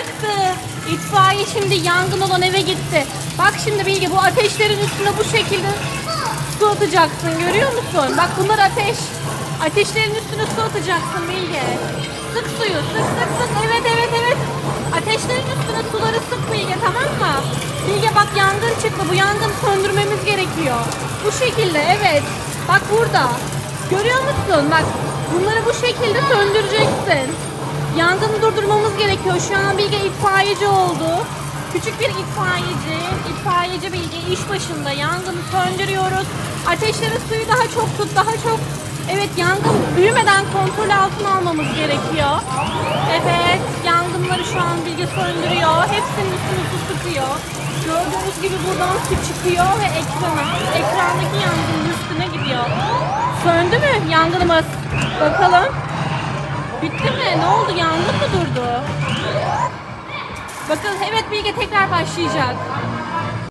çıktı. İtfaiye şimdi yangın olan eve gitti. Bak şimdi Bilge bu ateşlerin üstüne bu şekilde su atacaksın görüyor musun? Bak bunlar ateş. Ateşlerin üstüne su atacaksın Bilge. Sık suyu sık sık sık. Evet evet evet. Ateşlerin üstüne suları sık Bilge tamam mı? Bilge bak yangın çıktı. Bu yangını söndürmemiz gerekiyor. Bu şekilde evet. Bak burada. Görüyor musun? Bak bunları bu şekilde söndüreceksin. Gerekiyor. Şu an Bilge itfaiyeci oldu. Küçük bir itfaiyeci, itfaiyeci Bilge iş başında yangını söndürüyoruz. Ateşleri suyu daha çok tut, daha çok. Evet yangın büyümeden kontrol altına almamız gerekiyor. Evet yangınları şu an Bilge söndürüyor. Hepsinin üstünü su sıkıyor. Gördüğünüz gibi buradan su çıkıyor ve ekrana, ekrandaki yangının üstüne gidiyor. Söndü mü yangınımız? Bakalım. Bitti mi? Ne oldu? Yangın mı durdu? Bakın evet Bilge tekrar başlayacak.